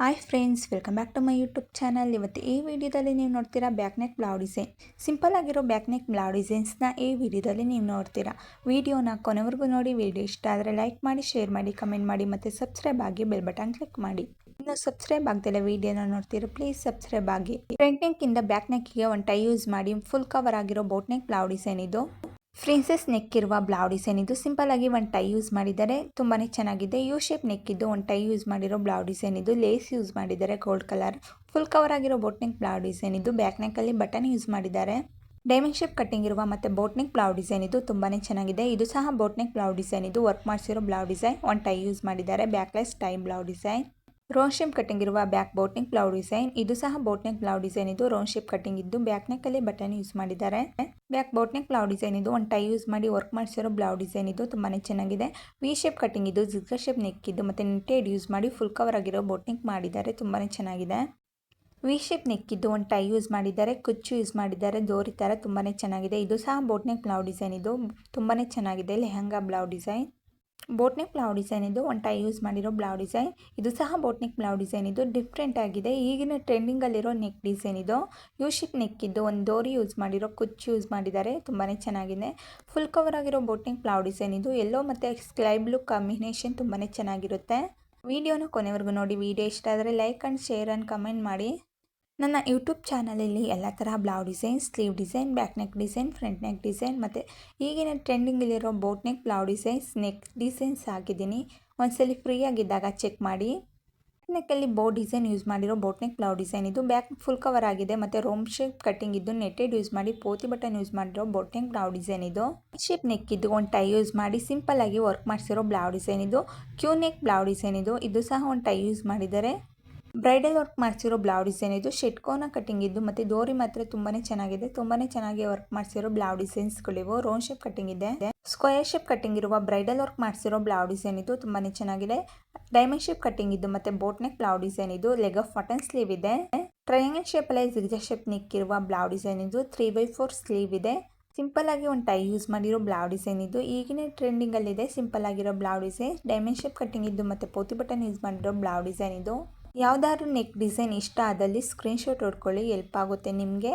Hi friends welcome back to my YouTube channel ಇವತ್ತು ಈ ವಿಡಿಯೋದಲ್ಲಿ ನೀವು ನೋಡ್ತೀರಾ back neck blouse design. Simple ಆಗಿರೋ ಬ್ಯಾಕ್ ನೆಕ್ ಬ್ಲೌ ಡಿಸೈನ್ಸ್ನ ಈ ವಿಡಿಯೋದಲ್ಲಿ ನೀವು ನೋಡ್ತೀರಾ. ವಿಡಿಯೋನ ಕೊನೆವರೆಗೂ ನೋಡಿ, ವಿಡಿಯೋ ಇಷ್ಟ ಆದರೆ ಲೈಕ್ ಮಾಡಿ, ಶೇರ್ ಮಾಡಿ, ಕಮೆಂಟ್ ಮಾಡಿ ಮತ್ತು ಸಬ್ಸ್ಕ್ರೈಬ್ ಆಗಿ ಬೆಲ್ ಬಟನ್ ಕ್ಲಿಕ್ ಮಾಡಿ. ಇನ್ನು ಸಬ್ಸ್ಕ್ರೈಬ್ ಆಗ್ತಿಲ್ಲ ವಿಡಿಯೋನ ನೋಡ್ತೀರಾ ಪ್ಲೀಸ್ ಸಬ್ಸ್ಕ್ರೈಬ್ ಆಗಿ. ಫ್ರಂಟ್ ನೆಕ್ಕಿಂದ ಬ್ಯಾಕ್ ನೆಕ್ಗೆ ಒಂದು ಟೈ ಯೂಸ್ ಮಾಡಿ ಫುಲ್ ಕವರ್ ಆಗಿರೋ ಬೋಟ್ ನೆಕ್ ಬ್ಲೌ ಡಿಸೈನ್ ಇದು. ಫ್ರಿನ್ಸೆಸ್ ನೆಕ್ ಇರುವ ಬ್ಲೌ ಡಿಸೈನ್ ಇದು ಸಿಂಪಲ್ ಆಗಿ ಒಂದು ಟೈ ಯೂಸ್ ಮಾಡಿದ್ದಾರೆ ತುಂಬಾ ಚೆನ್ನಾಗಿದೆ. ಯು ಶೇಪ್ ನೆಕ್ ಇದ್ದು ಒಂದು ಟೈ ಯೂಸ್ ಮಾಡಿರೋ ಬ್ಲೌ ಡಿಸೈನ್ ಇದು ಲೇಸ್ ಯೂಸ್ ಮಾಡಿದ್ದಾರೆ ಗೋಲ್ಡ್ ಕಲರ್ ಫುಲ್ ಕವರ್ ಆಗಿರೋ ಬೋಟ್ ನೆಕ್ ಬ್ಲೌ ಡಿಸೈನ್ ಇದು ಬ್ಯಾಕ್ ನೆಕ್ಕಲ್ಲಿ ಬಟನ್ ಯೂಸ್ ಮಾಡಿದ್ದಾರೆ. ಡೈಮಂಡ್ ಶೇಪ್ ಕಟ್ಟಿಂಗ್ ಇರುವ ಮತ್ತು ಬೋಟ್ನೆಕ್ ಬ್ಲೌ ಡಿಸೈನ್ ಇದು ತುಂಬಾ ಚೆನ್ನಾಗಿದೆ. ಇದು ಸಹ ಬೋಟ್ ನೆಕ್ ಬ್ಲೌ ಡಿಸೈನ್ ಇದು ವರ್ಕ್ ಮಾಡಿಸಿರೋ ಬ್ಲೌ ಡಿಸೈನ್ ಒಂದು ಟೈ ಯೂಸ್ ಮಾಡಿದ್ದಾರೆ. Backless tie blouse design round shape cutting ಇರುವ ಬ್ಯಾಕ್ ಬೋಟ್ನೆಕ್ ಬ್ಲೌ ಡಿಸೈನ್ ಇದು ಸಹ ಬೋಟ್ನೆಕ್ ಬ್ಲೌ ಡಿಸೈನ್ ಇದು ರೋನ್ ಶೇಪ್ ಕಟ್ಟಿಂಗ್ ಇದ್ದು ಬ್ಯಾಕ್ ನೆಕ್ ಅಲ್ಲಿ ಬಟನ್ ಯೂಸ್ ಮಾಡಿದ್ದಾರೆ. ಬ್ಯಾಕ್ ಬೋಟ್ನಿಂಗ್ ಬ್ಲೌ ಡಿಸೈನ್ ಇದು. ಒಂದು ಟೈ ಯೂಸ್ ಮಾಡಿ ವರ್ಕ್ ಮಾಡಿಸಿರೋ ಬ್ಲೌ ಡಿಸೈನ್ ಇದು. ತುಂಬಾ ಚೆನ್ನಾಗಿದೆ. ವಿ ಶೇಪ್ ಕಟಿಂಗ್ ಇದು. ಜಿಗ್ಗ ಶೇಪ್ ನೆಕ್ ಇದು. ಮತ್ತೆ ನಿಟ್ಟೆಡ್ ಯೂಸ್ ಮಾಡಿ ಫುಲ್ ಕವರ್ ಆಗಿರೋ ಬೋಟ್ನೆಕ್ ಮಾಡಿದ್ದಾರೆ. ತುಂಬಾ ಚೆನ್ನಾಗಿದೆ. ವಿ ಶೇಪ್ ನೆಕ್ಕಿದ್ದು ಒಂದು ಟೈ ಯೂಸ್ ಮಾಡಿದ್ದಾರೆ. ಕುಚ್ಚು ಯೂಸ್ ಮಾಡಿದ್ದಾರೆ. ದೋರಿ ಥರ ತುಂಬಾ ಚೆನ್ನಾಗಿದೆ. ಇದು ಸಹ ಬೋಟ್ನೆಕ್ ಬ್ಲೌ ಡಿಸೈನ್ ಇದು. ತುಂಬಾ ಚೆನ್ನಾಗಿದೆ. Lehenga blouse design. Boat neck blouse design ಇದು. ಒನ್ ಟೈ ಯೂಸ್ ಮಾಡಿರೋ ಬ್ಲೌ ಡಿಸೈನ್ ಇದು ಸಹ ಬೋಟ್ನಿಕ್ ಬ್ಲೌ ಡಿಸೈನ್ ಇದು ಡಿಫ್ರೆಂಟ್ ಆಗಿದೆ. ಈಗಿನ ಟ್ರೆಂಡಿಂಗಲ್ಲಿರೋ ನೆಕ್ ಡಿಸೈನ್ ಇದು. ಯು ಶಿಪ್ ನೆಕ್ ಇದು. ಒಂದು ದೋರಿ ಯೂಸ್ ಮಾಡಿರೋ, ಕುಚ್ಚು ಯೂಸ್ ಮಾಡಿದ್ದಾರೆ. ತುಂಬಾ ಚೆನ್ನಾಗಿದೆ. ಫುಲ್ ಕವರ್ ಆಗಿರೋ ಬೋಟ್ನೆಕ್ ಬ್ಲೌ ಡಿಸೈನ್ ಇದು. ಎಲ್ಲೋ ಮತ್ತು ಸ್ಕೈ ಬ್ಲೂ ಕಾಂಬಿನೇಷನ್ ತುಂಬಾ ಚೆನ್ನಾಗಿರುತ್ತೆ. ವಿಡಿಯೋನ ಕೊನೆವರೆಗೂ ನೋಡಿ. ವಿಡಿಯೋ ಇಷ್ಟ ಆದರೆ like and share and comment ಮಾಡಿ. ನನ್ನ ಯೂಟ್ಯೂಬ್ ಚಾನಲಲ್ಲಿ ಎಲ್ಲ ಥರ blouse design, sleeve design, back neck design, front neck design ಮತ್ತು ಈಗಿನ ಟ್ರೆಂಡಿಂಗಲ್ಲಿರೋ boat neck, blouse designs neck designs ಹಾಕಿದ್ದೀನಿ. ಒಂದ್ಸಲಿ ಫ್ರೀ ಆಗಿದ್ದಾಗ ಚೆಕ್ ಮಾಡಿ. ನೆಕ್ಕಲ್ಲಿ ಬೋ ಡಿಸೈನ್ ಯೂಸ್ ಮಾಡಿರೋ ಬೋಟ್ ನೆಕ್, ಬ್ಲೌ ಡಿಸೈನ್ ಇದು ಬ್ಯಾಕ್ ಫುಲ್ ಕವರ್ ಆಗಿದೆ ಮತ್ತು ರೋಮ್ ಶೇಪ್ ಕಟ್ಟಿಂಗ್ ಇದ್ದು ನೆಟ್ಟೆಡ್ ಯೂಸ್ ಮಾಡಿ, ಪೋತಿ ಬಟನ್ ಯೂಸ್ ಮಾಡಿರೋ ಬೋಟ್ ನೆಕ್, ಬ್ಲೌ ಡಿಸೈನ್ ಇದು. ಶೇಪ್ ನೆಕ್ ಇದ್ದು ಒಂದು ಟೈ ಯೂಸ್ ಮಾಡಿ, ಸಿಂಪಲ್ ಆಗಿ ವರ್ಕ್ ಮಾಡಿಸಿರೋ ಬ್ಲೌ ಡಿಸೈನ್ ಇದು. ಕ್ಯೂ ನೆಕ್ ಬ್ಲೌ ಡಿಸೈನ್ ಇದು. ಇದು ಸಹ ಒಂದು ಟೈ ಯೂಸ್ ಮಾಡಿದ್ದಾರೆ. ಬ್ರೈಡಲ್ ವರ್ಕ್ ಮಾಡಿಸಿರೋ ಬ್ಲೌ ಡಿಸೈನ್ ಇದು ಶೆಟ್ಕೋನ ಕಟ್ಟಿಂಗ್ ಇದ್ದು ಮತ್ತು ದೋರಿ ಮಾತ್ರ ತುಂಬಾ ಚೆನ್ನಾಗಿದೆ. ತುಂಬಾ ಚೆನ್ನಾಗಿ ವರ್ಕ್ ಮಾಡಿಸಿರೋ ಬ್ಲೌ ಡಿಸೈನ್ಸ್ಗಳಿವು ರೋನ್ ಶೇಪ್ ಕಟ್ಟಿಂಗ್ ಇದೆ. ಸ್ಕ್ವೇರ್ ಶೇಪ್ ಕಟ್ಟಿಂಗ್ ಇರುವ ಬ್ರೈಡಲ್ ವರ್ಕ್ ಮಾಡಿಸಿರೋ ಬ್ಲೌ ಡಿಸೈನ್ ಇದು ತುಂಬಾ ಚೆನ್ನಾಗಿದೆ. ಡೈಮಂಡ್ ಶೇಪ್ ಕಟ್ಟಿಂಗ್ ಇದ್ದು ಮತ್ತು ಬೋಟ್ ನೆಕ್ ಬ್ಲೌ ಡಿಸೈನ್ ಇದು ಲೆಗ್ ಆಫ್ ಬಟನ್ ಸ್ಲೀವ್ ಇದೆ ಟ್ರಯಾಂಗಲ್ ಶೇಪಲ್ಲಿ ಜಿಗ್ಜ ಶೇಪ್ ನೆಕ್ ಇರುವ ಬ್ಲೌ ಡಿಸೈನ್ ಇದು ತ್ರೀ ಬೈ ಫೋರ್ ಸ್ಲೀವ್ ಇದೆ. ಸಿಂಪಲ್ ಆಗಿ ಒಂದು ಟೈ ಯೂಸ್ ಮಾಡಿರೋ ಬ್ಲೌ ಡಿಸೈನ್ ಇದು ಈಗಿನ ಇದೆ ಸಿಂಪಲ್ ಆಗಿರೋ blouse design diamond shape cutting ಇದ್ದು ಮತ್ತೆ ಪೋತಿ ಬಟನ್ ಯೂಸ್ ಮಾಡಿರೋ ಬ್ಲೌ ಡಿಸೈನ್ ಇದು ಯಾವುದಾದ್ರೂ ನೆಕ್ ಡಿಸೈನ್ ಇಷ್ಟ ಆದಲ್ಲಿ ಸ್ಕ್ರೀನ್ಶಾಟ್ ಹೊಡ್ಕೊಳ್ಳಿ, ಎಲ್ಪ್ ಆಗುತ್ತೆ ನಿಮಗೆ.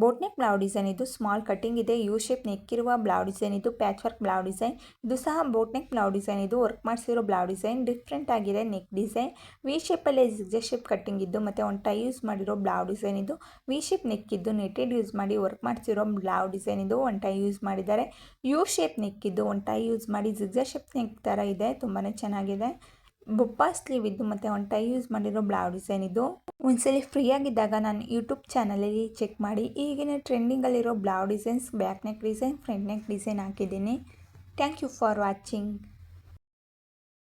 ಬೋಟ್ ನೆಕ್ ಬ್ಲೌ ಡಿಸೈನ್ ಇದು ಸ್ಮಾಲ್ ಕಟ್ಟಿಂಗ್ ಇದೆ, ಯು ಶೇಪ್ ನೆಕ್ ಇರುವ ಬ್ಲೌ ಡಿಸೈನ್ ಇದು, ಪ್ಯಾಚ್ ವರ್ಕ್ ಬ್ಲೌ ಡಿಸೈನ್. ಇದು ಸಹ ಬೋಟ್ ನೆಕ್ ಬ್ಲೌ ಡಿಸೈನ್ ಇದು, ವರ್ಕ್ ಮಾಡಿಸಿರೋ ಬ್ಲೌ ಡಿಸೈನ್. ಡಿಫ್ರೆಂಟ್ ಆಗಿದೆ ನೆಕ್ ಡಿಸೈನ್. ವಿ ಶೇಪಲ್ಲಿ ಜಿಗ್ಜ ಶೇಪ್ ಕಟ್ಟಿಂಗ್ ಇದ್ದು ಮತ್ತು ಒಂದು ಟೈ ಯೂಸ್ ಮಾಡಿರೋ ಬ್ಲೌ ಡಿಸೈನ್ ಇದು. ವಿ ಶೇಪ್ ನೆಕ್ ಇದ್ದು ನೆಟೆಡ್ ಯೂಸ್ ಮಾಡಿ ವರ್ಕ್ ಮಾಡಿಸಿರೋ ಬ್ಲೌ ಡಿಸೈನ್ ಇದು ಒಂದು ಟೈ ಯೂಸ್ ಮಾಡಿದ್ದಾರೆ. ಯು ಶೇಪ್ ನೆಕ್ ಇದ್ದು ಒಂದು ಟೈ ಯೂಸ್ ಮಾಡಿ ಜಿಗ್ಜ ಶೇಪ್ ನೆಕ್ ಥರ ಇದೆ ತುಂಬಾ ಚೆನ್ನಾಗಿದೆ. ಬುಪ್ಪ ಸ್ಲೀವ್ ಇದ್ದು ಮತ್ತು ಒಂದು ಟೈ ಯೂಸ್ ಮಾಡಿರೋ ಬ್ಲೌ ಡಿಸೈನ್ ಇದು. ಒಂದ್ಸಲಿ ಫ್ರೀ ಆಗಿದ್ದಾಗ ನಾನು ಯೂಟ್ಯೂಬ್ ಚಾನಲಲ್ಲಿ ಚೆಕ್ ಮಾಡಿ, ಈಗಿನ ಟ್ರೆಂಡಿಂಗಲ್ಲಿರೋ blouse designs, back neck design, front neck design ಹಾಕಿದ್ದೀನಿ. Thank you for watching.